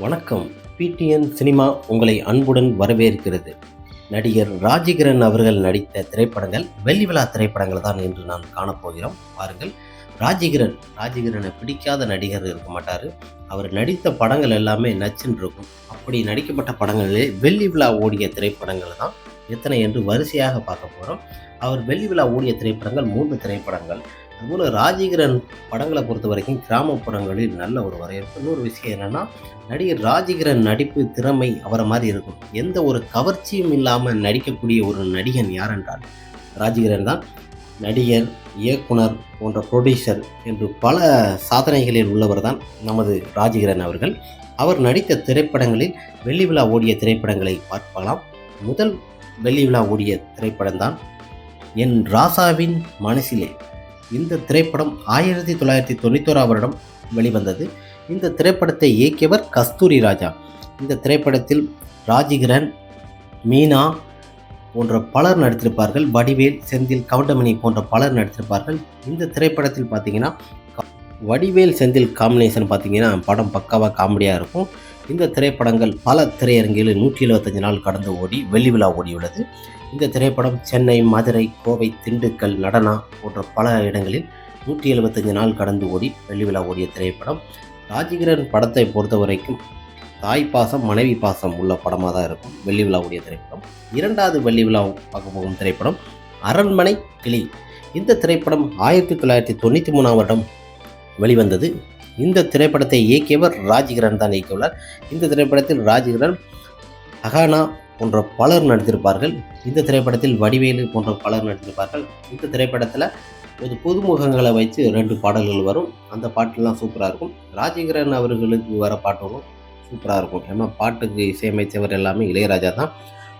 வணக்கம். PTN cinema உங்களை அன்புடன் வரவேற்கிறது. நடிகர் ராஜகிரண் அவர்கள் நடித்த திரைப்படங்கள் வெள்ளி விழா திரைப்படங்கள் தான் என்று நான் காணப்போகிறோம். பாருங்கள் ராஜகிரண் ராஜகிரனை பிடிக்காத நடிகர் இருக்க மாட்டார். அவர் நடித்த படங்கள் எல்லாமே நச்சுன்னு இருக்கும் அப்படி நடிக்கப்பட்ட படங்களிலே வெள்ளி விழா ஓடிய திரைப்படங்கள் தான். எத்தனை என்று வரிசையாக பார்க்க போகிறோம் அவர் வெள்ளி விழா ஓடிய திரைப்படங்கள் மூன்று திரைப்படங்கள். அதுபோல் ராஜிகரன் படங்களை பொறுத்த வரைக்கும் கிராமப்புறங்களில் நல்ல ஒரு வரவேற்பு. இன்னொரு விஷயம் என்னென்னா நடிகர் ராஜிகிரன் நடிப்பு திறமை அவரை மாதிரி இருக்கும். எந்த ஒரு கவர்ச்சியும் இல்லாமல் நடிக்கக்கூடிய ஒரு நடிகன் யார் என்றால் ராஜகிரண் தான். நடிகர் இயக்குனர் போன்ற ப்ரொடியூசர் என்று பல சாதனைகளில் உள்ளவர் தான் நமது ராஜகிரன் அவர்கள். அவர் நடித்த திரைப்படங்களில் வெள்ளி விழா ஓடிய திரைப்படங்களை பார்க்கலாம். முதல் வெள்ளி விழா ஓடிய திரைப்படம்தான் என் ராசாவின் மனசிலே. இந்த திரைப்படம் ஆயிரத்தி தொள்ளாயிரத்தி தொண்ணூத்தோராம் வருடம் வெளிவந்தது. இந்த திரைப்படத்தை இயக்கியவர் கஸ்தூரி ராஜா. இந்த திரைப்படத்தில் ராஜிகிரன் மீனா போன்ற பலர் நடித்திருப்பார்கள். வடிவேல் செந்தில் கவுண்டமணி போன்ற பலர் நடித்திருப்பார்கள். இந்த திரைப்படத்தில் பார்த்தீங்கன்னா வடிவேல் செந்தில் காம்பினேஷன் பார்த்தீங்கன்னா படம் பக்காவாக காமெடியாக இருக்கும். இந்த திரைப்படங்கள் பல திரையரங்கில் நூற்றி எழுபத்தஞ்சு நாள் கடந்து ஓடி வெள்ளி விழா ஓடியுள்ளது. இந்த திரைப்படம் சென்னை மதுரை கோவை திண்டுக்கல் நடனா போன்ற பல இடங்களில் நூற்றி எழுபத்தஞ்சு நாள் கடந்து ஓடி வெள்ளி விழா ஓடிய திரைப்படம் ராஜகிரன் படத்தை பொறுத்த வரைக்கும் தாய் பாசம் மனைவி பாசம் உள்ள படமாக தான் இருக்கும். வெள்ளி விழா ஓடிய திரைப்படம். இரண்டாவது வெள்ளி விழா பார்க்க போகும் திரைப்படம் அரண்மனை கிளி. இந்த திரைப்படம் ஆயிரத்தி தொள்ளாயிரத்தி தொண்ணூற்றி மூணாம் வருடம் வெளிவந்தது. இந்த திரைப்படத்தை இயக்கியவர் ராஜ்கிரண் தான் இயக்கியுள்ளார். இந்த திரைப்படத்தில் ராஜ்கிரண் அகானா போன்ற பலர் நடித்திருப்பார்கள். இந்த திரைப்படத்தில் வடிவேலு போன்ற பலர் நடித்திருப்பார்கள். இந்த திரைப்படத்தில் ஒரு புதுமுகங்களை வச்சு ரெண்டு பாடல்கள் வரும். அந்த பாட்டெல்லாம் சூப்பராக இருக்கும். ராஜேந்திரன் அவர்களுக்கு வர பாட்டும் சூப்பராக இருக்கும். ஏன்னா பாட்டுக்கு இசையமைத்தவர் எல்லாமே இளையராஜா தான்.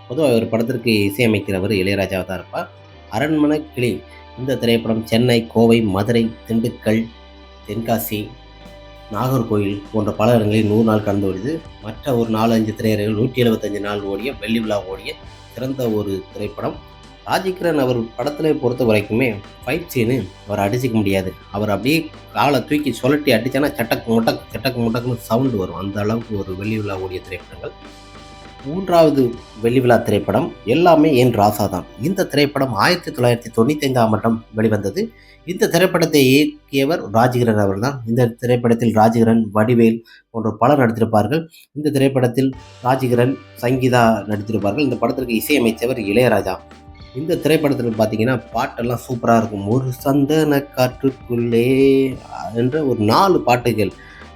பொதுவாக ஒரு படத்திற்கு இசையமைக்கிறவர் இளையராஜாவாக தான் இருப்பார். அரண்மனை கிளி இந்த திரைப்படம் சென்னை கோவை மதுரை திண்டுக்கல் தென்காசி நாகர்கோயில் போன்ற பல இடங்களில் நூறு நாள் கடந்து ஓடியது மற்ற ஒரு நாலஞ்சு திரையரங்குகள் நூற்றி எழுபத்தஞ்சு நாள் ஓடிய வெள்ளி விழா ஓடிய சிறந்த ஒரு திரைப்படம். ராஜகிரண் அவர் படத்தில் பொறுத்த வரைக்குமே ஃபைட் சீனு அவர் அடிச்சிக்க முடியாது. அவர் அப்படியே காலை தூக்கி சுழட்டி அடித்தானா சட்டக்கு முட்டக்கு சட்டக்கு முட்டக்குன்னு சவுண்டு வரும். அந்த அளவுக்கு ஒரு வெள்ளி விழா ஓடிய திரைப்படங்கள். மூன்றாவது வெள்ளிவிழா திரைப்படம் எல்லாமே என் ராசா தான். இந்த திரைப்படம் ஆயிரத்தி தொள்ளாயிரத்தி தொண்ணூற்றி ஐந்தாம் வருடம் வெளிவந்தது. இந்த திரைப்படத்தை இயக்கியவர் ராஜகிரன் அவர்தான். இந்த திரைப்படத்தில் ராஜகிரண் வடிவேல் போன்ற பலர் நடித்திருப்பார்கள். இந்த திரைப்படத்தில் ராஜகிரண் சங்கீதா நடித்திருப்பார்கள். இந்த படத்திற்கு இசையமைத்தவர் இளையராஜா. இந்த திரைப்படத்தில் பார்த்தீங்கன்னா பாட்டெல்லாம் சூப்பராக இருக்கும். ஒரு சந்தன காற்றுக்குள்ளே என்ற ஒரு நாலு பாட்டுகள்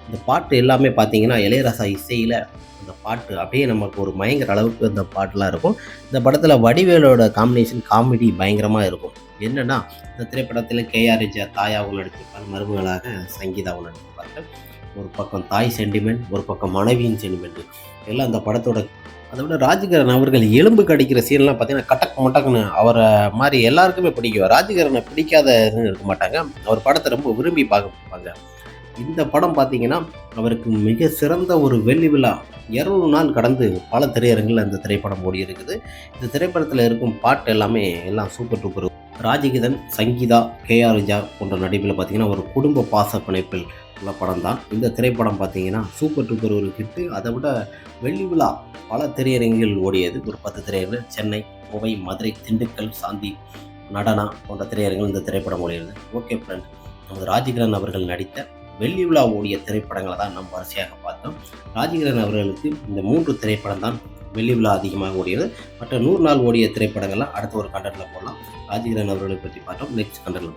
இந்த பாட்டு எல்லாமே பார்த்தீங்கன்னா இளையராசா இசையில் அந்த பாட்டு அப்படியே நமக்கு ஒரு பயங்கர அளவுக்கு அந்த பாட்டெலாம் இருக்கும். இந்த படத்தில் வடிவேலோட காம்பினேஷன் காமெடி பயங்கரமாக இருக்கும். என்னென்னா இந்த திரைப்படத்தில் கேஆர் விஜயா தாயாவும் நடித்திருப்பார் மருமகளாக சங்கீதாவும் நடித்திருப்பார்கள் ஒரு பக்கம் தாய் சென்டிமெண்ட் ஒரு பக்கம் மனைவியின் சென்டிமெண்ட் எல்லாம் அந்த படத்தோட அதை விட ராஜகரன் அவர்கள் எலும்பு கடிக்கிற சீன்லாம் பார்த்தீங்கன்னா கட்டக்கு மட்டக்குன்னு அவரை மாதிரி எல்லாருக்குமே பிடிக்கும். ராஜகரனை பிடிக்காதன்னு இருக்க மாட்டாங்க. அவர் படத்தை ரொம்ப விரும்பி பார்க்க பார்ப்பாங்க. இந்த படம் பார்த்தீங்கன்னா அவருக்கு மிக சிறந்த ஒரு வெள்ளி விழா. இரநூறு நாள் கடந்து பல திரையரங்கில் அந்த திரைப்படம் ஓடி இருக்குது இந்த திரைப்படத்தில் இருக்கும் பாட்டு எல்லாமே எல்லாம் சூப்பர் டூப்பர். ராஜகிதன் சங்கீதா கேஆர் விஜா போன்ற நடிப்பில் பார்த்தீங்கன்னா ஒரு குடும்ப பாச பிணைப்பில் உள்ள படம் தான். இந்த திரைப்படம் பார்த்தீங்கன்னா சூப்பர் டூப்பர் ஒரு ஹிட்டு. அதை விட வெள்ளி விழா பல திரையரங்கில் ஓடியது. ஒரு பத்து திரையரங்கில் சென்னை கோவை மதுரை திண்டுக்கல் சாந்தி நடனா போன்ற திரையரங்கில் இந்த திரைப்படம் ஓடியது. ஓகே ஃப்ரெண்ட் நமது ராஜகிரண் அவர்கள் நடித்த வெள்ளி விழா ஓடிய திரைப்படங்களை தான் நம்ம வரிசையாக பார்த்தோம். ராஜகிரண் அவர்களுக்கு இந்த மூன்று திரைப்படம் தான் வெள்ளி விழா அதிகமாக ஓடியது. மற்ற நூறு நாள் ஓடிய திரைப்படங்கள்லாம் அடுத்த ஒரு கண்டனில் போடலாம். ராஜகிரண் அவர்களை பற்றி பார்த்தோம். நெக்ஸ்ட் கண்டனில்